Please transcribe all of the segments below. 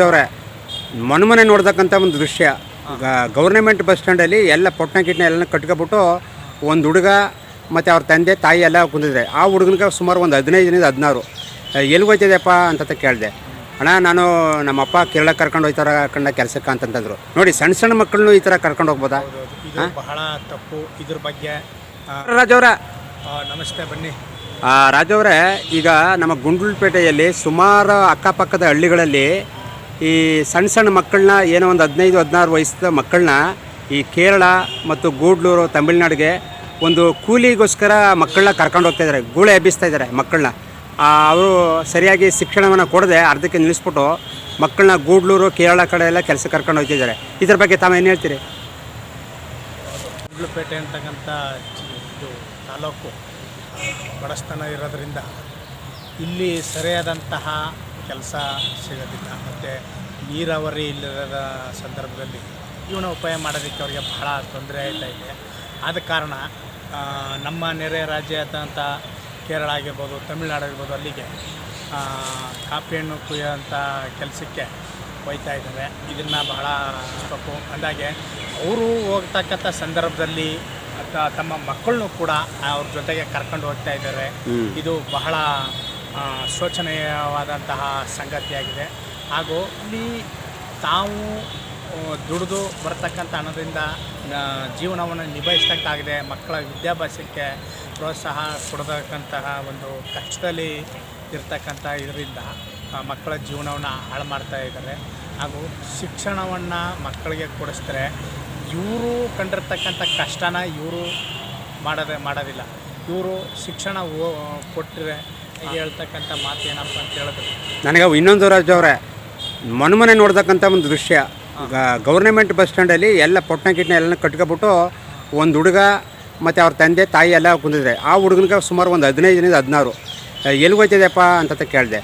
ಅವರೇ ಮನೆ ನೋಡ್ತಕ್ಕಂಥ ಒಂದು ದೃಶ್ಯ. ಗವರ್ನಮೆಂಟ್ ಬಸ್ ಸ್ಟ್ಯಾಂಡಲ್ಲಿ ಎಲ್ಲ ಪೊಟ್ನ ಗಿಟ್ನ ಎಲ್ಲ ಕಟ್ಕೊಬಿಟ್ಟು ಒಂದು ಹುಡುಗ ಮತ್ತು ಅವ್ರ ತಂದೆ ತಾಯಿ ಎಲ್ಲ ಕುಂದಿದ್ರೆ. ಆ ಹುಡುಗನಿಗೆ ಸುಮಾರು ಒಂದು ಹದಿನೈದರಿಂದ ಹದಿನಾರು. ಎಲ್ಲಿ ಹೋಯ್ತಿದೆಯಪ್ಪ ಅಂತ ಕೇಳಿದೆ. ಅಣ್ಣ ನಾನು ನಮ್ಮಪ್ಪ ಕೇರಳ ಕರ್ಕೊಂಡು ಹೋಯ್ತಾರ ಕಂಡ ಕೆಲಸಕ್ಕೆ ಅಂತಂತಂದ್ರು. ನೋಡಿ ಸಣ್ಣ ಸಣ್ಣ ಮಕ್ಕಳನ್ನು ಈ ಥರ ಕರ್ಕೊಂಡು ಹೋಗ್ಬೋದಾ? ಬಹಳ ತಪ್ಪು. ಇದ್ರ ಬಗ್ಗೆ ರಾಜವರ ರಾಜವ್ರ ನಮಸ್ತೆ ಬನ್ನಿ. ರಾಜವರೇ ಈಗ ನಮ್ಮ ಗುಂಡ್ಲುಪೇಟೆಯಲ್ಲಿ ಸುಮಾರು ಅಕ್ಕಪಕ್ಕದ ಹಳ್ಳಿಗಳಲ್ಲಿ ಈ ಸಣ್ಣ ಸಣ್ಣ ಮಕ್ಕಳನ್ನ ಏನೋ ಒಂದು ಹದಿನೈದು, ಹದಿನಾರು ವಯಸ್ಸಿನ ಮಕ್ಕಳನ್ನ ಈ ಕೇರಳ ಮತ್ತು ಗೂಡ್ಲೂರು, ತಮಿಳ್ನಾಡಿಗೆ ಒಂದು ಕೂಲಿಗೋಸ್ಕರ ಮಕ್ಕಳನ್ನ ಕರ್ಕೊಂಡು ಹೋಗ್ತಾ ಇದ್ದಾರೆ ಗೂಳೆ ಎಬ್ಬಿಸ್ತಾ ಇದ್ದಾರೆ ಮಕ್ಕಳನ್ನ. ಅವರು ಸರಿಯಾಗಿ ಶಿಕ್ಷಣವನ್ನು ಕೊಡದೆ ಅರ್ಧಕ್ಕೆ ನಿಲ್ಲಿಸ್ಬಿಟ್ಟು ಮಕ್ಕಳನ್ನ ಗೂಡ್ಲೂರು, ಕೇರಳ ಕಡೆ ಎಲ್ಲ ಕೆಲಸ ಕರ್ಕೊಂಡು ಹೋಗ್ತಿದ್ದಾರೆ. ಇದ್ರ ಬಗ್ಗೆ ತಾವೇನು ಹೇಳ್ತೀರಿ? ಗುಡ್ಲುಪೇಟೆ ಅಂತಕ್ಕಂಥ ಇದು ತಾಲೂಕು ಬಡಸ್ತನ ಇರೋದ್ರಿಂದ ಇಲ್ಲಿ ಸರಿಯಾದಂತಹ ಕೆಲಸ ಸಿಗೋದಿಲ್ಲ ಮತ್ತು ನೀರಾವರಿ ಇಲ್ಲದ ಸಂದರ್ಭದಲ್ಲಿ ಇವನ ಜೀವನೋಪಾಯ ಮಾಡೋದಕ್ಕೆ ಅವರಿಗೆ ಬಹಳ ತೊಂದರೆ ಆಯ್ತಾ ಇದೆ. ಆದ ಕಾರಣ ನಮ್ಮ ನೆರೆ ರಾಜ್ಯ ಆದಂಥ ಕೇರಳ ಆಗಿರ್ಬೋದು ತಮಿಳ್ನಾಡು ಆಗಿರ್ಬೋದು ಅಲ್ಲಿಗೆ ಕಾಫಿ ಹಣ್ಣು ಕುಯ್ಯೋಂಥ ಕೆಲಸಕ್ಕೆ ಹೋಯ್ತಾ ಇದ್ದಾರೆ. ಇದನ್ನು ಬಹಳ ತಪ್ಪು. ಅಂದಾಗೆ ಅವರು ಹೋಗ್ತಕ್ಕಂಥ ಸಂದರ್ಭದಲ್ಲಿ ಅಥವಾ ತಮ್ಮ ಮಕ್ಕಳನ್ನು ಕೂಡ ಅವ್ರ ಜೊತೆಗೆ ಕರ್ಕೊಂಡು ಹೋಗ್ತಾ ಇದ್ದಾರೆ. ಇದು ಬಹಳ ಶೋಚನೀಯವಾದಂತಹ ಸಂಗತಿಯಾಗಿದೆ. ಹಾಗೂ ಇಲ್ಲಿ ತಾವು ದುಡಿದು ಬರತಕ್ಕಂಥ ಹಣದಿಂದ ಜೀವನವನ್ನು ನಿಭಾಯಿಸೋಕ್ಕಾಗದೆ ಮಕ್ಕಳ ವಿದ್ಯಾಭ್ಯಾಸಕ್ಕೆ ಪ್ರೋತ್ಸಾಹ ಕೊಡತಕ್ಕಂತಹ ಒಂದು ಕಷ್ಟದಲ್ಲಿ ಇರ್ತಕ್ಕಂಥ ಇದರಿಂದ ಮಕ್ಕಳ ಜೀವನವನ್ನು ಹಾಳು ಮಾಡ್ತಾ ಇದ್ದಾರೆ. ಹಾಗೂ ಶಿಕ್ಷಣವನ್ನು ಮಕ್ಕಳಿಗೆ ಕೊಡಿಸ್ತಾರೆ ಇವರು ಕಂಡಿರ್ತಕ್ಕಂಥ ಕಷ್ಟನ ಇವರು ಮಾಡೋದೇ, ಮಾಡೋದಿಲ್ಲ. ಇವರು ಶಿಕ್ಷಣ ಕೊಟ್ಟರೆ ಹೇಳ್ತಕ್ಕಂಥ ಮಾತು ಏನಪ್ಪ ಅಂತ ಹೇಳಿದ್ರೆ? ನನಗೆ ಇನ್ನೊಂದು ರಾಜು ಅವರೇ ಮನೆ ನೋಡ್ತಕ್ಕಂಥ ಒಂದು ದೃಶ್ಯ. ಗೌರ್ನಮೆಂಟ್ ಬಸ್ ಸ್ಟ್ಯಾಂಡಲ್ಲಿ ಎಲ್ಲ ಪೊಟ್ನ ಕಿಟ್ನ ಎಲ್ಲ ಕಟ್ಕೊಬಿಟ್ಟು ಒಂದು ಹುಡುಗ ಮತ್ತು ಅವ್ರ ತಂದೆ ತಾಯಿ ಎಲ್ಲ ಕುಂದಿದ್ರೆ. ಆ ಹುಡುಗನಿಗೆ ಸುಮಾರು ಒಂದು ಹದಿನೈದರಿಂದ ಹದಿನಾರು. ಎಲ್ಲಿ ಹೋಯ್ತಿದೆಯಪ್ಪ ಅಂತ ಕೇಳಿದೆ.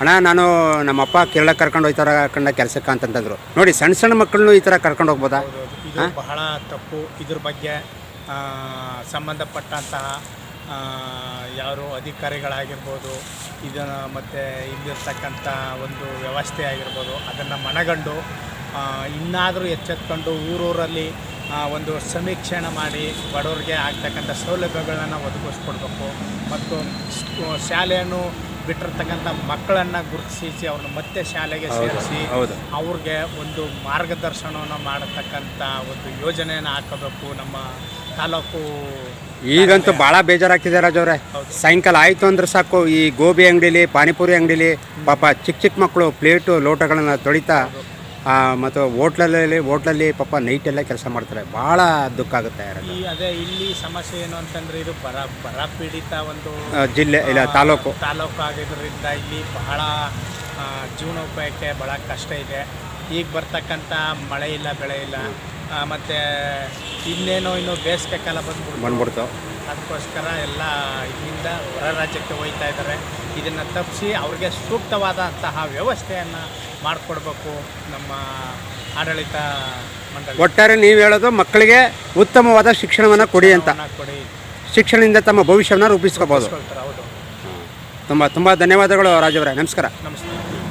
ಅಣ್ಣ ನಾನು ನಮ್ಮಪ್ಪ ಕೇರಳ ಕರ್ಕೊಂಡು ಹೋಯ್ತಾರ ಕಂಡ ಕೆಲಸಕ್ಕೆ ಅಂತಂತಂದರು. ನೋಡಿ ಸಣ್ಣ ಸಣ್ಣ ಮಕ್ಕಳನ್ನು ಈ ಥರ ಕರ್ಕೊಂಡು ಹೋಗ್ಬೋದಾ? ಬಹಳ ತಪ್ಪು. ಇದ್ರ ಬಗ್ಗೆ ಸಂಬಂಧಪಟ್ಟಂತಹ ಯಾರು ಅಧಿಕಾರಿಗಳಾಗಿರ್ಬೋದು, ಇದನ್ನು ಮತ್ತು ಇಲ್ಲಿರ್ತಕ್ಕಂಥ ಒಂದು ವ್ಯವಸ್ಥೆ ಆಗಿರ್ಬೋದು, ಅದನ್ನು ಮನಗಂಡು ಇನ್ನಾದರೂ ಎಚ್ಚೆತ್ಕೊಂಡು ಊರೂರಲ್ಲಿ ಒಂದು ಸಮೀಕ್ಷೆನ ಮಾಡಿ ಬಡವರಿಗೆ ಆಗ್ತಕ್ಕಂಥ ಸೌಲಭ್ಯಗಳನ್ನು ಒದಗಿಸ್ಕೊಡ್ಬೇಕು. ಮತ್ತು ಶಾಲೆಯನ್ನು ಬಿಟ್ಟಿರ್ತಕ್ಕಂಥ ಮಕ್ಕಳನ್ನು ಗುರುತಿಸಿ ಅವ್ರನ್ನ ಮತ್ತೆ ಶಾಲೆಗೆ ಸೇರಿಸಿ ಅವ್ರಿಗೆ ಒಂದು ಮಾರ್ಗದರ್ಶನವನ್ನು ಮಾಡತಕ್ಕಂಥ ಒಂದು ಯೋಜನೆಯನ್ನು ಹಾಕಬೇಕು ನಮ್ಮ ತಾಲೂಕು ಈಗಂತೂ ಭಾಳ ಬೇಜಾರಾಗ್ತಿದೆ ರಾಜವ್ರೆ ಸಾಯಂಕಾಲ ಆಯಿತು ಅಂದ್ರೆ ಸಾಕು ಈ ಗೋಬಿ ಅಂಗಡಿಲಿ ಪಾನಿಪುರಿ ಅಂಗಡಿಲಿ ಪಾಪ ಚಿಕ್ಕ ಚಿಕ್ಕ ಮಕ್ಕಳು ಪ್ಲೇಟು ಲೋಟಗಳನ್ನು ತೊಳಿತಾ ಮತ್ತು ಹೋಟ್ಲಲ್ಲಿ ಹೋಟ್ಲಲ್ಲಿ ಪಾಪ ನೈಟೆಲ್ಲ ಕೆಲಸ ಮಾಡ್ತಾರೆ. ಭಾಳ ದುಃಖ ಆಗುತ್ತೆ. ಈ ಅದೇ ಇಲ್ಲಿ ಸಮಸ್ಯೆ ಏನು ಅಂತಂದ್ರೆ ಇದು ಬರ ಬರ ಪೀಡಿತ ಒಂದು ಜಿಲ್ಲೆ ಇಲ್ಲ ತಾಲೂಕು. ತಾಲೂಕು ಆಗಿದ್ದರಿಂದ ಇಲ್ಲಿ ಬಹಳ ಜೀವನೋಪಾಯಕ್ಕೆ ಬಹಳ ಕಷ್ಟ ಇದೆ. ಈಗ ಬರ್ತಕ್ಕಂಥ ಮಳೆ ಇಲ್ಲ ಬೆಳೆ ಇಲ್ಲ ಮತ್ತು ಮತ್ತೆ ಇನ್ನೇನೋ ಇನ್ನು ಬೇಸಿಗೆ ಕಾಲ ಬಂದ್ಬಿಡ್ತು. ಬಂದ್ಬಿಡ್ತು. ಅದಕ್ಕೋಸ್ಕರ ಎಲ್ಲ ಇಲ್ಲಿಂದ ಹೊರ ರಾಜ್ಯಕ್ಕೆ ಹೋಗ್ತಾ ಇದ್ದಾರೆ. ಇದನ್ನು ತಪ್ಪಿಸಿ ಅವ್ರಿಗೆ ಸೂಕ್ತವಾದಂತಹ ವ್ಯವಸ್ಥೆಯನ್ನು ಮಾಡಿಕೊಡ್ಬೇಕು ನಮ್ಮ ಆಡಳಿತ ಮಂಡಳಿ. ಒಟ್ಟಾರೆ ನೀವು ಹೇಳೋದು ಮಕ್ಕಳಿಗೆ ಉತ್ತಮವಾದ ಶಿಕ್ಷಣವನ್ನು ಕೊಡಿ ಅಂತ. ಕೊಡಿ. ಶಿಕ್ಷಣದಿಂದ ತಮ್ಮ ಭವಿಷ್ಯವನ್ನು ರೂಪಿಸ್ಕೋಬೋದು. ಹೌದು. ತುಂಬ ತುಂಬ ಧನ್ಯವಾದಗಳು ರಾಜವರೇ ನಮಸ್ಕಾರ. ನಮಸ್ತೆ.